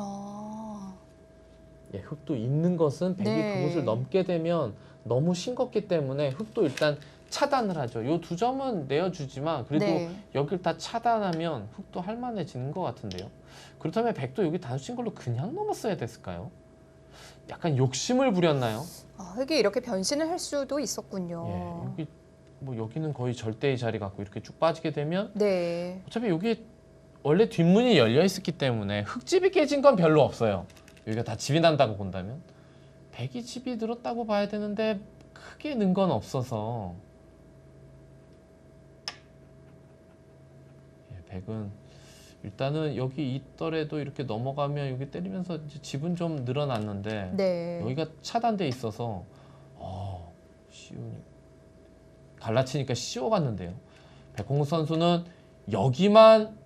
아, 예, 흙도 있는 것은 백이 네. 그곳을 넘게 되면 너무 싱겁기 때문에 흙도 일단 차단을 하죠. 요 두 점은 내어주지만 그래도 네. 여길 다 차단하면 흙도 할만해지는 것 같은데요. 그렇다면 백도 여기 단수인 걸로 그냥 넘었어야 됐을까요? 약간 욕심을 부렸나요? 아, 흙이 이렇게 변신을 할 수도 있었군요. 예, 여기 뭐 여기는 거의 절대의 자리 갖고 이렇게 쭉 빠지게 되면 네. 어차피 여기 원래 뒷문이 열려 있었기 때문에 흙집이 깨진 건 별로 없어요. 여기가 다 집이 난다고 본다면 백이 집이 늘었다고 봐야 되는데 크게 는 건 없어서 예, 백은 일단은 여기 있더라도 이렇게 넘어가면 여기 때리면서 집은 좀 늘어났는데 네. 여기가 차단돼 있어서 어, 쉬우니 갈라치니까 쉬워갔는데요. 백홍 선수는 여기만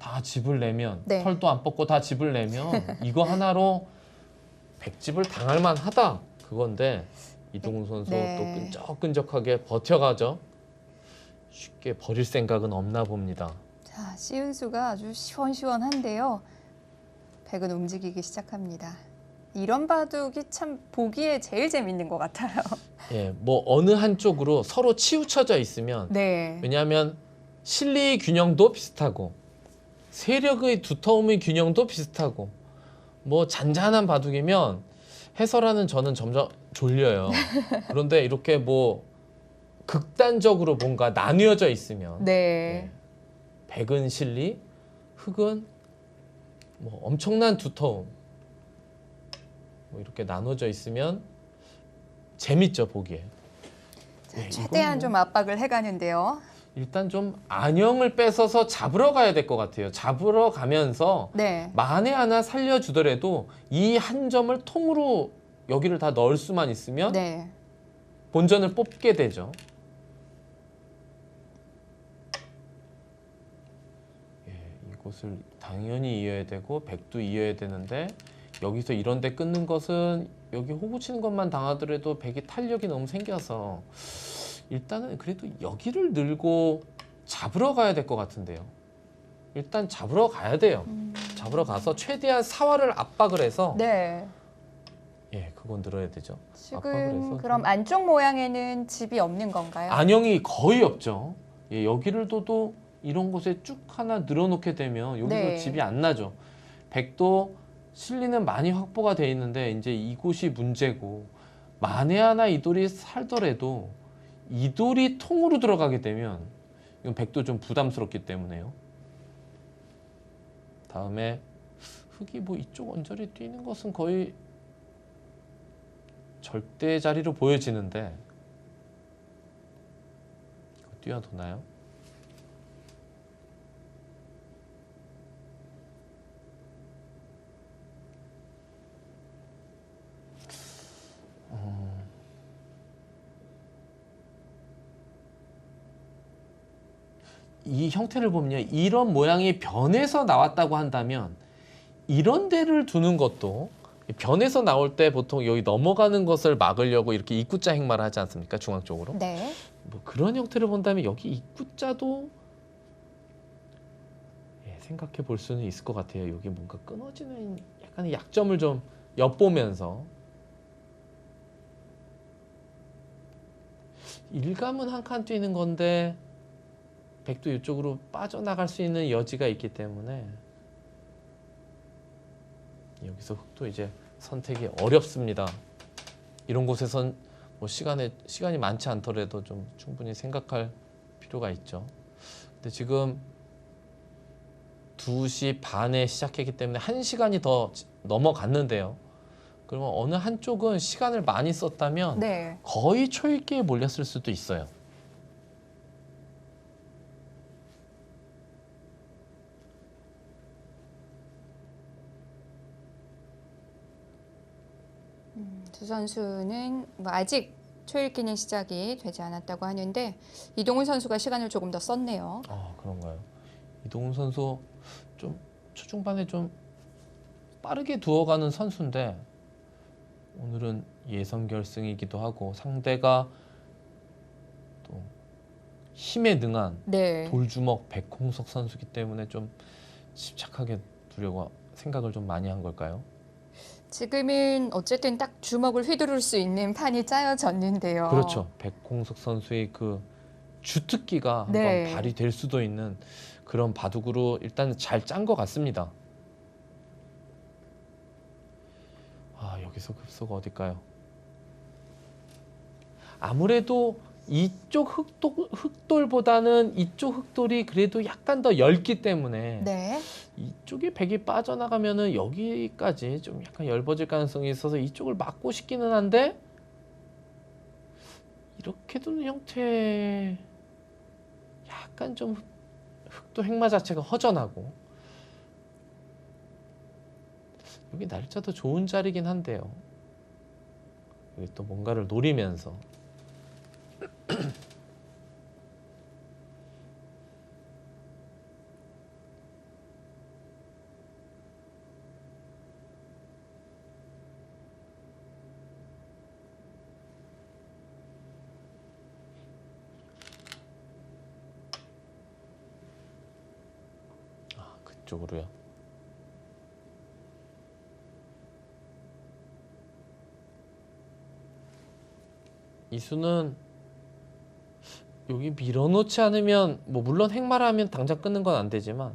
다 집을 내면 네. 털도 안 뽑고 다 집을 내면 이거 하나로 백집을 당할 만하다 그건데 이동훈 선수 네. 또 끈적끈적하게 버텨가죠. 쉽게 버릴 생각은 없나 봅니다. 자, 시은수가 아주 시원시원한데요. 백은 움직이기 시작합니다. 이런 바둑이 참 보기에 제일 재밌는 것 같아요. 예, 뭐 어느 한쪽으로 서로 치우쳐져 있으면 네. 왜냐하면 실리의 균형도 비슷하고 세력의 두터움의 균형도 비슷하고 뭐 잔잔한 바둑이면 해설하는 저는 점점 졸려요. 그런데 이렇게 뭐 극단적으로 뭔가 나뉘어져 있으면 네. 예, 백은 실리, 흑은 뭐 엄청난 두터움 뭐 이렇게 나눠져 있으면 재밌죠 보기에. 자, 예, 최대한 이건 좀 압박을 해가는데요. 일단 좀 안형을 뺏어서 잡으러 가야 될 것 같아요. 잡으러 가면서 네. 만에 하나 살려주더라도 이 한 점을 통으로 여기를 다 넣을 수만 있으면 네. 본전을 뽑게 되죠. 예, 이곳을 당연히 이어야 되고 백도 이어야 되는데 여기서 이런 데 끊는 것은 여기 호구 치는 것만 당하더라도 백이 탄력이 너무 생겨서 일단은 그래도 여기를 늘고 잡으러 가야 될 것 같은데요. 일단 잡으러 가야 돼요. 잡으러 가서 최대한 사활을 압박을 해서 네. 예, 그건 늘어야 되죠. 지금 좀- 그럼 안쪽 모양에는 집이 없는 건가요? 안형이 거의 없죠. 예, 여기를 둬도 이런 곳에 쭉 하나 늘어놓게 되면 여기서 네. 집이 안 나죠. 백도 실리는 많이 확보가 돼 있는데 이제 이곳이 문제고 만에 하나 이 돌이 살더라도 이 돌이 통으로 들어가게 되면 이건 백도 좀 부담스럽기 때문에요. 다음에 흙이 뭐 이쪽 언저리 뛰는 것은 거의 절대 자리로 보여지는데 뛰어도나요? 이 형태를 보면요, 이런 모양이 변해서 나왔다고 한다면 이런 데를 두는 것도 변해서 나올 때 보통 여기 넘어가는 것을 막으려고 이렇게 입구자 행마를 하지 않습니까 중앙 쪽으로? 네. 뭐 그런 형태를 본다면 여기 입구자도 예, 생각해 볼 수는 있을 것 같아요. 여기 뭔가 끊어지는 약간의 약점을 좀 엿보면서 일감은 한 칸 뛰는 건데 백도 이쪽으로 빠져나갈 수 있는 여지가 있기 때문에 여기서 흑도 이제 선택이 어렵습니다. 이런 곳에선 뭐 시간에 시간이 많지 않더라도 좀 충분히 생각할 필요가 있죠. 근데 지금 2시 반에 시작했기 때문에 1시간이 더 지- 넘어갔는데요. 그러면 어느 한쪽은 시간을 많이 썼다면 네. 거의 초읽기에 몰렸을 수도 있어요. 두 선수는 뭐 아직 초읽기는 시작이 되지 않았다고 하는데 이동훈 선수가 시간을 조금 더 썼네요. 아 그런가요? 이동훈 선수 좀 초중반에 좀 빠르게 두어가는 선수인데 오늘은 예선 결승이기도 하고 상대가 또 힘에 능한 네. 돌주먹 백홍석 선수기 때문에 좀 집착하게 두려고 생각을 좀 많이 한 걸까요? 지금은 어쨌든 딱 주먹을 휘두를 수 있는 판이 짜여졌는데요. 그렇죠. 백홍석 선수의 그 주특기가 한번 네. 발휘될 수도 있는 그런 바둑으로 일단 잘 짠 것 같습니다. 아 여기서 급소가 어딜까요? 아무래도 이쪽 흑돌, 흑돌보다는 이쪽 흑돌이 그래도 약간 더 얇기 때문에 네. 이쪽에 백이 빠져나가면은 여기까지 좀 약간 얇아질 가능성이 있어서 이쪽을 막고 싶기는 한데 이렇게 두는 형태 약간 좀 흑- 흑도 행마 자체가 허전하고 여기 날짜도 좋은 자리긴 한데요. 여기 또 뭔가를 노리면서 아 그쪽으로요. 이수는 여기 밀어놓지 않으면 뭐 물론 행마라면 당장 끊는 건 안 되지만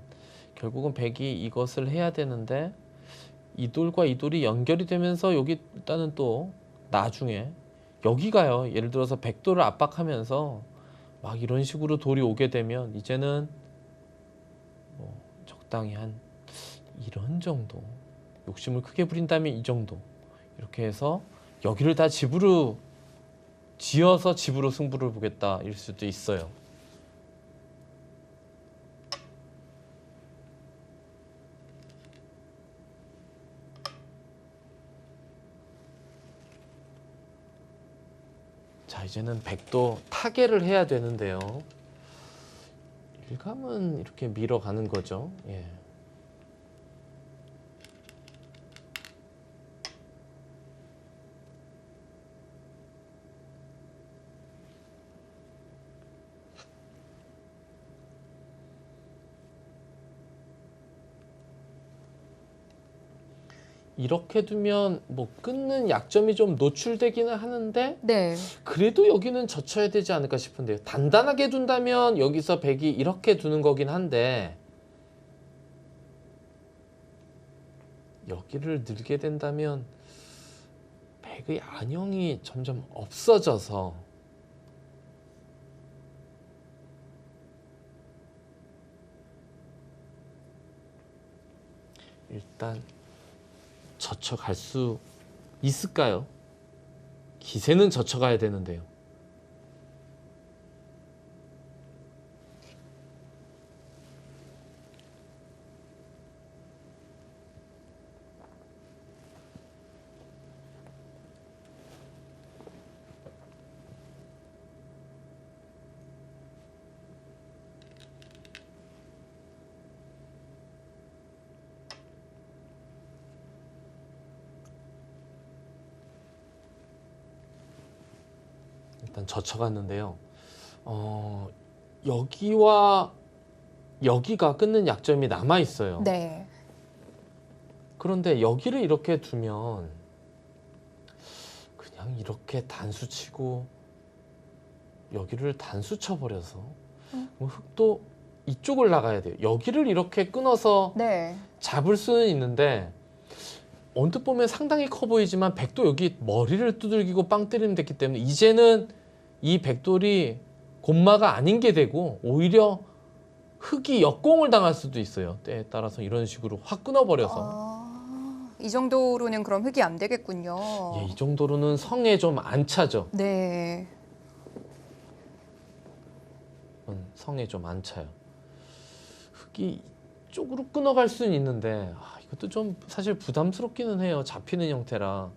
결국은 백이 이것을 해야 되는데 이 돌과 이 돌이 연결이 되면서 여기 일단은 또 나중에 여기가요 예를 들어서 백돌을 압박하면서 막 이런 식으로 돌이 오게 되면 이제는 뭐 적당히 한 이런 정도 욕심을 크게 부린다면 이 정도 이렇게 해서 여기를 다 집으로 지어서 집으로 승부를 보겠다 일 수도 있어요. 자 이제는 백도 타개를 해야 되는데요. 일감은 이렇게 밀어가는 거죠. 예. 이렇게 두면 뭐 끊는 약점이 좀 노출되기는 하는데 네. 그래도 여기는 젖혀야 되지 않을까 싶은데요. 단단하게 둔다면 여기서 백이 이렇게 두는 거긴 한데 여기를 늘게 된다면 백의 안형이 점점 없어져서 일단 젖혀갈 수 있을까요? 기세는 젖혀가야 되는데요. 일단 젖혀갔는데요. 어, 여기와 여기가 끊는 약점이 남아 있어요. 네. 그런데 여기를 이렇게 두면 그냥 이렇게 단수 치고 여기를 단수 쳐버려서 음. 뭐 흑도 이쪽을 나가야 돼요. 여기를 이렇게 끊어서 네. 잡을 수는 있는데 언뜻 보면 상당히 커 보이지만 백도 여기 머리를 두들기고 빵 때리면 됐기 때문에 이제는 이 백돌이 곤마가 아닌 게 되고 오히려 흙이 역공을 당할 수도 있어요. 때에 따라서 이런 식으로 확 끊어버려서 아, 이 정도로는 그럼 흑이 안 되겠군요. 예, 이 정도로는 성에 좀 안 차죠. 네. 음, 성에 좀 안 차요. 흙이 이쪽으로 끊어갈 수는 있는데 아, 이것도 좀 사실 부담스럽기는 해요. 잡히는 형태라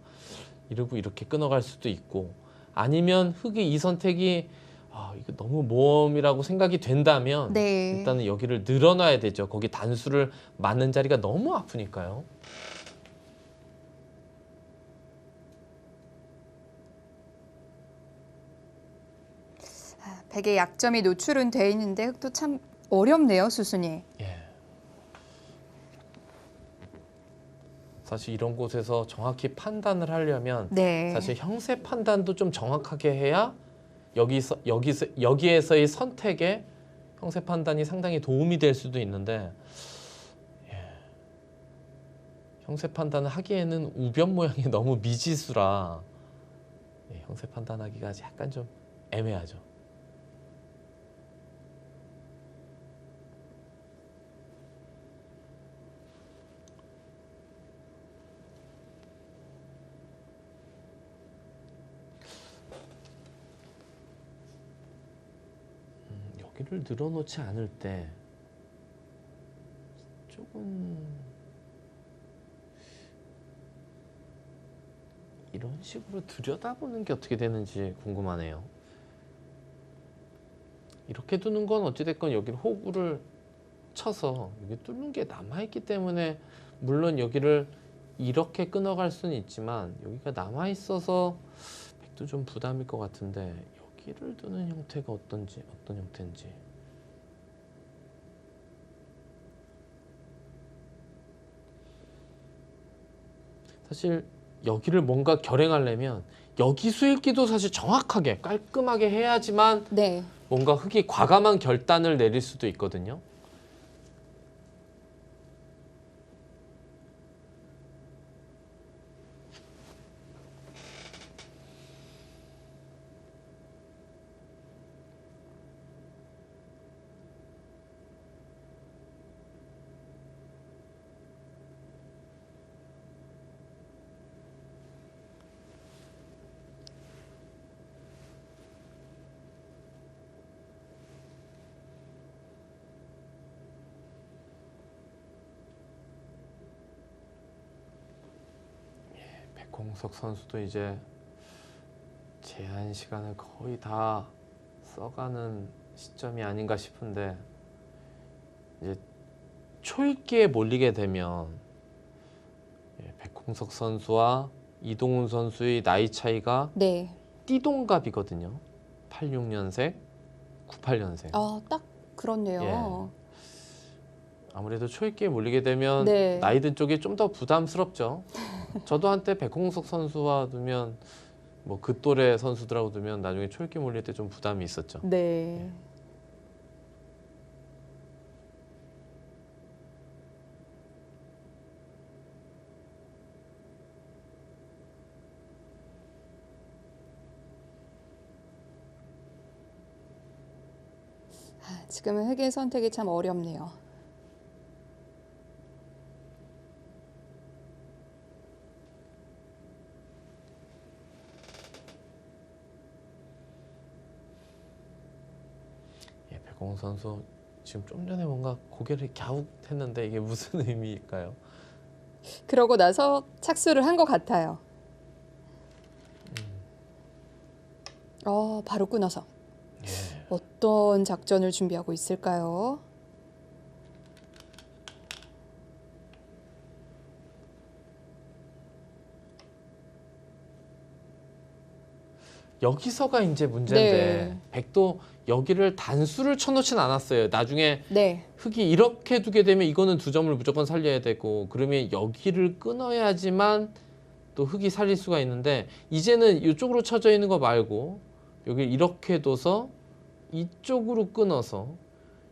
이러고 이렇게 끊어갈 수도 있고 아니면 흙이 이 선택이 아, 이거 너무 모험이라고 생각이 된다면 네. 일단은 여기를 늘어놔야 되죠. 거기 단수를 맞는 자리가 너무 아프니까요. 아, 백의 약점이 노출은 돼 있는데 흑도 참 어렵네요, 수순이. 예. 사실 이런 곳에서 정확히 판단을 하려면 네. 사실 형세 판단도 좀 정확하게 해야 여기서 여기서 여기에서의 선택에 형세 판단이 상당히 도움이 될 수도 있는데 예. 형세 판단을 하기에는 우변 모양이 너무 미지수라 예, 형세 판단하기가 약간 좀 애매하죠. 음, 여기를 늘어놓지 않을 때 조금 이런 식으로 들여다보는 게 어떻게 되는지 궁금하네요. 이렇게 두는 건 어찌됐건 여기를 호구를 쳐서 여기 뚫는 게 남아있기 때문에 물론 여기를 이렇게 끊어갈 수는 있지만 여기가 남아있어서 백도 좀 부담일 것 같은데 여기를 두는 형태가 어떤지 어떤 형태인지 사실 여기를 뭔가 결행하려면 여기 수익기도 사실 정확하게 깔끔하게 해야지만 네. 뭔가 흙이 과감한 결단을 내릴 수도 있거든요. 백홍석 선수도 이제 제한 시간을 거의 다 써가는 시점이 아닌가 싶은데 이제 초읽기에 몰리게 되면 예, 백홍석 선수와 이동훈 선수의 나이 차이가 네. 띠동갑이거든요. 86년생, 98년생. 아, 딱 그렇네요. 아무래도 초읽기에 몰리게 되면 네. 나이 든 쪽이 좀 더 부담스럽죠. 저도 한때 백홍석 선수와 두면 뭐 그 또래 선수들하고 두면 나중에 초읽기 몰릴 때 좀 부담이 있었죠. 네. 아, 지금은 흑의 선택이 참 어렵네요. 예, 백홍석 선수 지금 좀 전에 뭔가 고개를 갸웃했는데 이게 무슨 의미일까요? 그러고 나서 착수를 한 것 같아요. 어, 바로 끊어서 예. 어떤 작전을 준비하고 있을까요? 여기서가 이제 문제인데 네. 백도 여기를 단수를 쳐놓진 않았어요. 나중에 네. 흙이 이렇게 두게 되면 이거는 두 점을 무조건 살려야 되고 그러면 여기를 끊어야지만 또 흙이 살릴 수가 있는데 이제는 이쪽으로 쳐져 있는 거 말고 여기 이렇게 둬서 이쪽으로 끊어서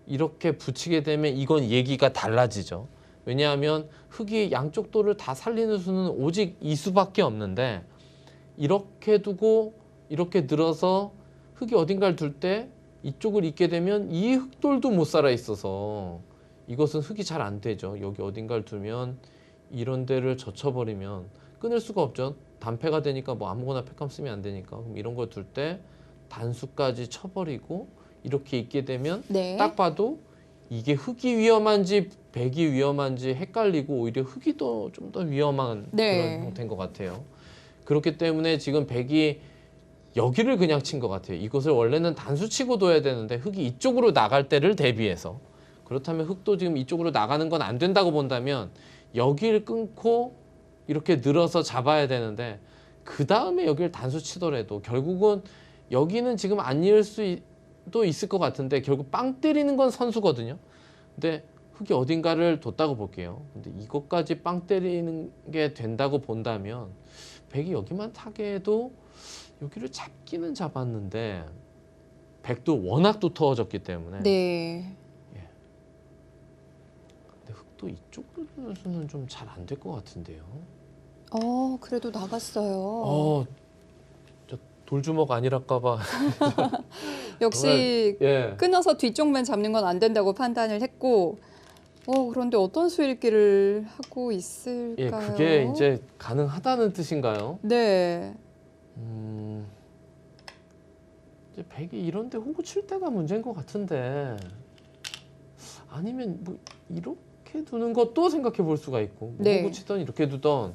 이렇게 붙이게 되면 이건 얘기가 달라지죠. 왜냐하면 흙이 양쪽 돌을 다 살리는 수는 오직 이 수밖에 없는데 이렇게 두고 이렇게 늘어서 흙이 어딘가를 둘 때 이쪽을 잇게 되면 이 흙돌도 못 살아 있어서 이것은 흙이 잘 안 되죠. 여기 어딘가를 두면 이런 데를 젖혀버리면 끊을 수가 없죠. 단패가 되니까 뭐 아무거나 패감 쓰면 안 되니까 그럼 이런 걸 둘 때 단수까지 쳐버리고 이렇게 있게 되면 네. 딱 봐도 이게 흙이 위험한지 백이 위험한지 헷갈리고 오히려 흙이 더 좀 더 위험한 네. 그런 형태인 것 같아요. 그렇기 때문에 지금 백이 여기를 그냥 친 것 같아요. 이것을 원래는 단수 치고 둬야 되는데 흙이 이쪽으로 나갈 때를 대비해서 그렇다면 흙도 지금 이쪽으로 나가는 건 안 된다고 본다면 여기를 끊고 이렇게 늘어서 잡아야 되는데 그 다음에 여기를 단수 치더라도 결국은 여기는 지금 안 이을 수도 있을 것 같은데 결국 빵 때리는 건 선수거든요. 근데 흙이 어딘가를 뒀다고 볼게요. 근데 이것까지 빵 때리는 게 된다고 본다면 백이 여기만 타게 해도 여기를 잡기는 잡았는데 백도 워낙 두터워졌기 때문에 네. 근데 흙도 이쪽으로 두는 수는 좀 잘 안 될 것 같은데요. 어, 그래도 나갔어요. 어, 저 돌주먹 아니랄까봐. 역시 예. 끊어서 뒤쪽만 잡는 건 안 된다고 판단을 했고, 어, 그런데 어떤 수일기를 하고 있을까요? 예, 그게 이제 가능하다는 뜻인가요? 네. 음, 이제 백이 이런데 호구 칠 때가 문제인 것 같은데 아니면 뭐 이렇게 두는 것도 생각해 볼 수가 있고 뭐 네. 호구 치던 이렇게 두던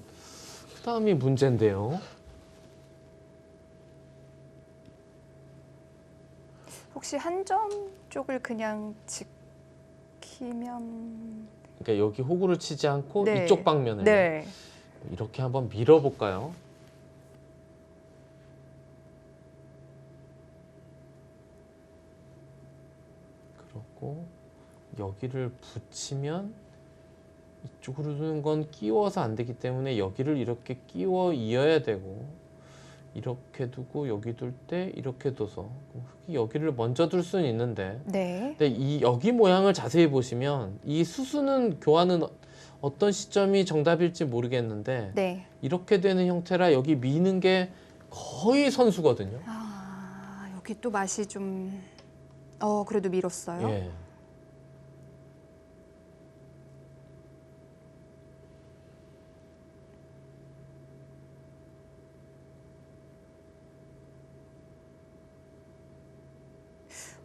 그 다음이 문제인데요. 혹시 한 점 쪽을 그냥 지키면 그러니까 여기 호구를 치지 않고 네. 이쪽 방면을 네. 이렇게 한번 밀어볼까요? 그렇고 여기를 붙이면 이쪽으로 두는 건 끼워서 안 되기 때문에 여기를 이렇게 끼워 이어야 되고 이렇게 두고 여기 둘 때 이렇게 둬서 흙이 여기를 먼저 둘 수는 있는데 네. 근데 이 여기 모양을 자세히 보시면 이 수수는 교환은 어떤 시점이 정답일지 모르겠는데 네. 이렇게 되는 형태라 여기 미는 게 거의 선수거든요. 아, 여기 또 맛이 좀 어, 그래도 밀었어요. 예.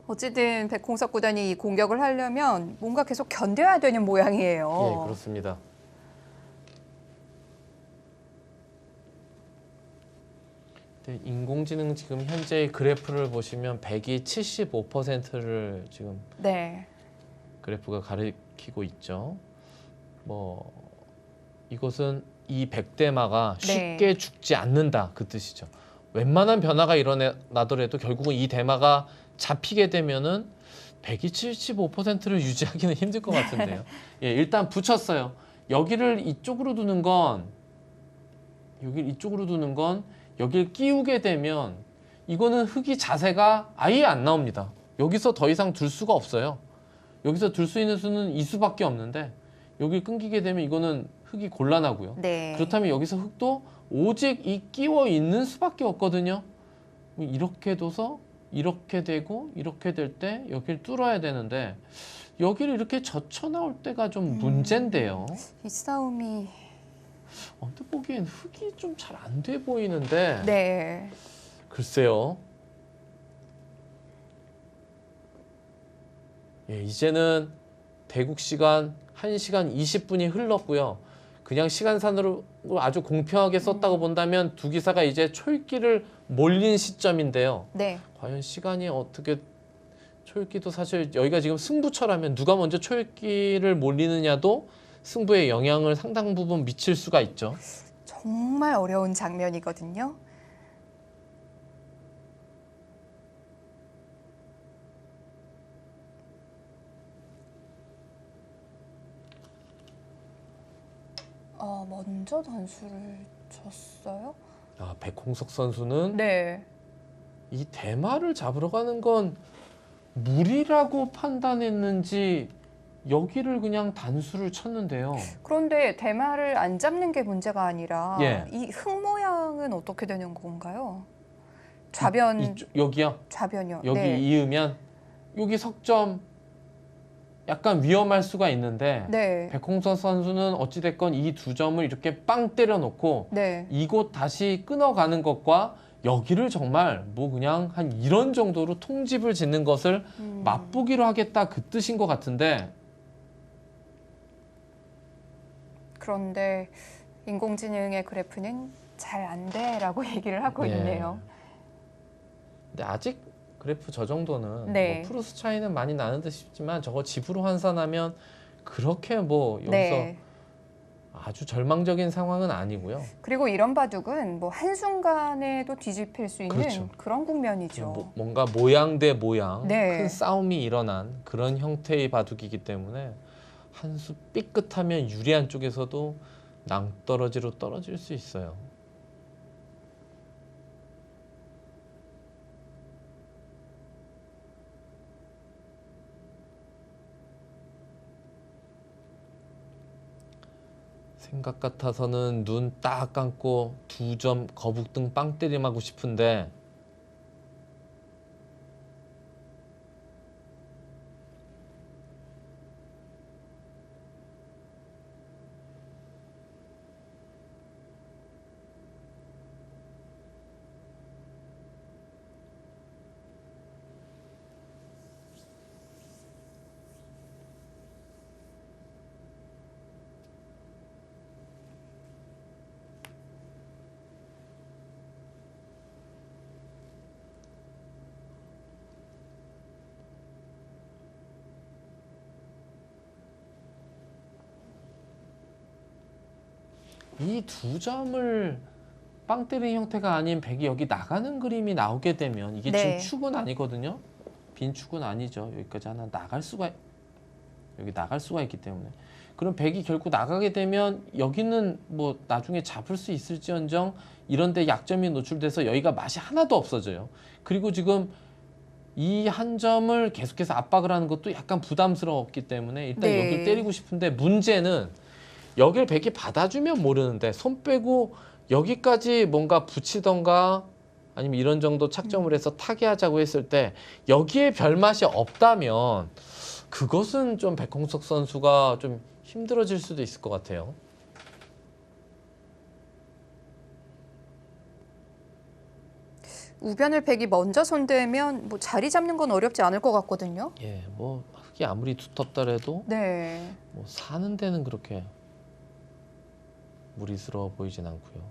어쨌든 백홍석 구단이 이 공격을 하려면 뭔가 계속 견뎌야 되는 모양이에요. 예, 그렇습니다. 근데 인공지능 지금 현재 그래프를 보시면 100이 75%를 지금 네. 그래프가 가리키고 있죠. 뭐 이것은 이 백대마가 네. 쉽게 죽지 않는다 그 뜻이죠. 웬만한 변화가 일어나더라도 결국은 이 대마가 잡히게 되면은 100이 75%를 유지하기는 힘들 것 같은데요. 예, 일단 붙였어요. 여기를 이쪽으로 두는 건 여기 이쪽으로 두는 건 여기를 끼우게 되면 이거는 흙이 자세가 아예 안 나옵니다. 여기서 더 이상 둘 수가 없어요. 여기서 둘 수 있는 수는 이 수밖에 없는데 여기 끊기게 되면 이거는 흙이 곤란하고요. 네. 그렇다면 여기서 흙도 오직 이 끼워 있는 수밖에 없거든요. 이렇게 둬서 이렇게 되고 이렇게 될 때 여기를 뚫어야 되는데 여기를 이렇게 젖혀 나올 때가 좀 음. 문제인데요. 이 싸움이 언뜻 보기엔 흙이 좀 잘 안 돼 보이는데 네. 글쎄요. 예, 이제는 대국 시간 1시간 20분이 흘렀고요. 그냥 시간산으로 아주 공평하게 썼다고 본다면 두 기사가 이제 초읽기를 몰린 시점인데요. 네. 과연 시간이 어떻게 초읽기도 사실 여기가 지금 승부처라면 누가 먼저 초읽기를 몰리느냐도 승부에 영향을 상당 부분 미칠 수가 있죠. 정말 어려운 장면이거든요. 어, 먼저 단수를 쳤어요? 아, 백홍석 선수는 네. 이 대마를 잡으러 가는 건 무리라고 판단했는지 여기를 그냥 단수를 쳤는데요. 그런데 대마를 안 잡는 게 문제가 아니라 예. 이흙 모양은 어떻게 되는 건가요? 좌변 이쪽, 여기요. 좌변이요. 여기 네. 이으면 여기 석점 약간 위험할 수가 있는데 네. 백홍석 선수는 어찌 됐건 이 두 점을 이렇게 빵 때려 놓고 네. 이곳 다시 끊어가는 것과 여기를 정말 뭐 그냥 한 이런 정도로 통집을 짓는 것을 음. 맛보기로 하겠다 그 뜻인 것 같은데 그런데 인공지능의 그래프는 잘 안 돼라고 얘기를 하고 예. 있네요. 근데 아직 그래프 저 정도는 네. 뭐 프로스 차이는 많이 나는 듯 싶지만 저거 집으로 환산하면 그렇게 뭐 여기서 네. 아주 절망적인 상황은 아니고요. 그리고 이런 바둑은 뭐 한순간에도 뒤집힐 수 있는 그렇죠. 그런 국면이죠. 뭐- 뭔가 모양 대 모양 네. 큰 싸움이 일어난 그런 형태의 바둑이기 때문에 한 수 삐끗하면 유리한 쪽에서도 낭떠러지로 떨어질 수 있어요. 생각 같아서는 눈 딱 감고 두 점 거북등 빵 때림 하고 싶은데 이 두 점을 빵 때린 형태가 아닌 백이 여기 나가는 그림이 나오게 되면 이게 네. 지금 축은 아니거든요. 빈 축은 아니죠. 여기까지 하나 나갈 수가 여기 나갈 수가 있기 때문에 그럼 백이 결국 나가게 되면 여기는 뭐 나중에 잡을 수 있을지언정 이런데 약점이 노출돼서 여기가 맛이 하나도 없어져요. 그리고 지금 이 한 점을 계속해서 압박을 하는 것도 약간 부담스러웠기 때문에 일단 네. 여기 때리고 싶은데 문제는 여길 백이 받아주면 모르는데 손 빼고 여기까지 뭔가 붙이던가 아니면 이런 정도 착점을 해서 타개하자고 했을 때 여기에 별 맛이 없다면 그것은 좀 백홍석 선수가 좀 힘들어질 수도 있을 것 같아요. 우변을 백이 먼저 손대면 뭐 자리 잡는 건 어렵지 않을 것 같거든요. 예, 뭐 흙이 아무리 두텁더라도 네. 뭐 사는 데는 그렇게 무리스러워 보이진 않고요.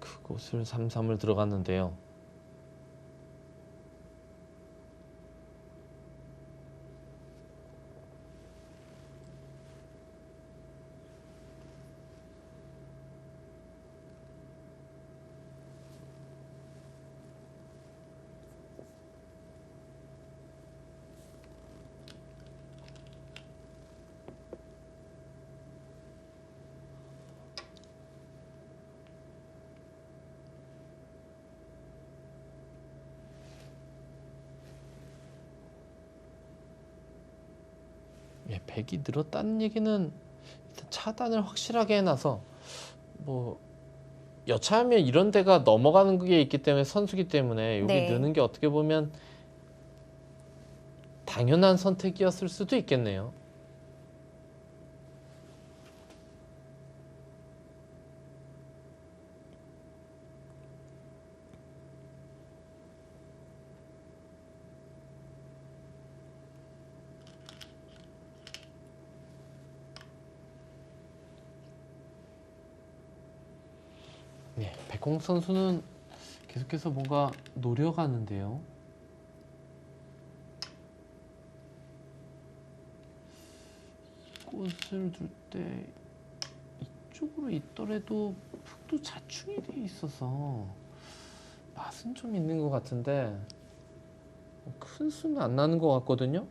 그곳을 삼삼을 들어갔는데요. 예, 백이 늘었다는 얘기는 일단 차단을 확실하게 해놔서 뭐 여차하면 이런 데가 넘어가는 게 있기 때문에 선수기 때문에 여기 네. 느는 게 어떻게 보면 당연한 선택이었을 수도 있겠네요. 네, 백홍 선수는 계속해서 뭔가 노려가는데요. 꽃을 둘 때 이쪽으로 있더라도 푹도 자충이 돼 있어서 맛은 좀 있는 것 같은데 큰 수는 안 나는 것 같거든요.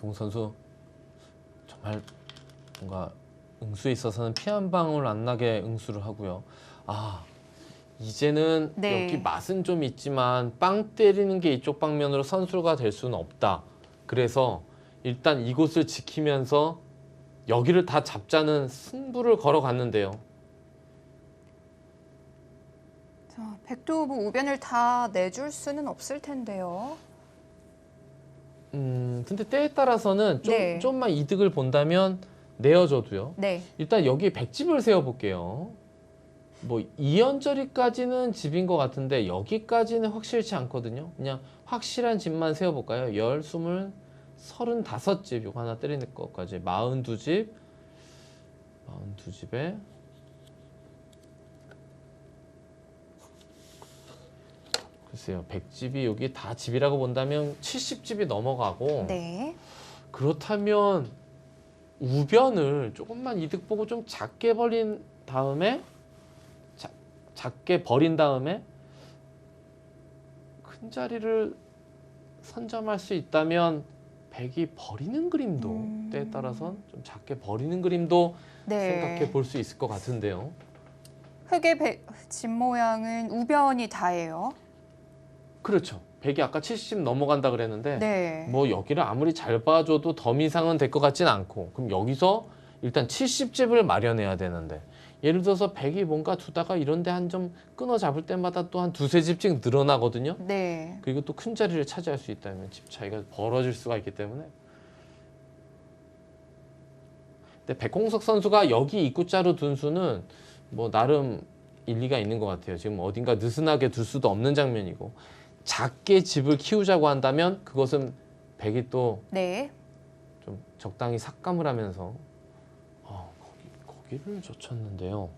동 선수 정말 뭔가 응수에 있어서는 피 한 방울 안 나게 응수를 하고요. 아 이제는 네. 여기 맛은 좀 있지만 빵 때리는 게 이쪽 방면으로 선수가 될 수는 없다. 그래서 일단 이곳을 지키면서 여기를 다 잡자는 승부를 걸어갔는데요. 뭐 우변을 다 내줄 수는 없을 텐데요. 음 근데 때에 따라서는 좀 네. 좀만 이득을 본다면 내어줘도요. 네. 일단 여기 백집을 세워볼게요. 뭐 이연저리까지는 집인 것 같은데 여기까지는 확실치 않거든요. 그냥 확실한 집만 세워볼까요? 열, 스물, 35집 이거 하나 때리는 것까지 42집 42집에 글쎄요 100집이 여기 다 집이라고 본다면 70집이 넘어가고 네. 그렇다면 우변을 조금만 이득 보고 좀 작게 벌린 다음에 자, 작게 버린 다음에 큰 자리를 선점할 수 있다면 백이 버리는 그림도 음. 때에 따라선 좀 작게 버리는 그림도 네. 생각해 볼 수 있을 것 같은데요. 흙의 배- 집 모양은 우변이 다예요. 그렇죠. 백이 아까 70 넘어간다 그랬는데 네. 뭐 여기를 아무리 잘 봐줘도 덤 이상은 될 것 같진 않고 그럼 여기서 일단 70집을 마련해야 되는데 예를 들어서 100이 뭔가 두다가 이런 데 한 점 끊어 잡을 때마다 또 한 두세 집씩 늘어나거든요. 네. 그리고 또 큰 자리를 차지할 수 있다면 집 차이가 벌어질 수가 있기 때문에 근데 백홍석 선수가 여기 입구자로 둔 수는 뭐 나름 일리가 있는 것 같아요. 지금 어딘가 느슨하게 둘 수도 없는 장면이고 작게 집을 키우자고 한다면 그것은 백이 또 네. 좀 적당히 삭감을 하면서 아, 거기, 거기를 젖혔는데요.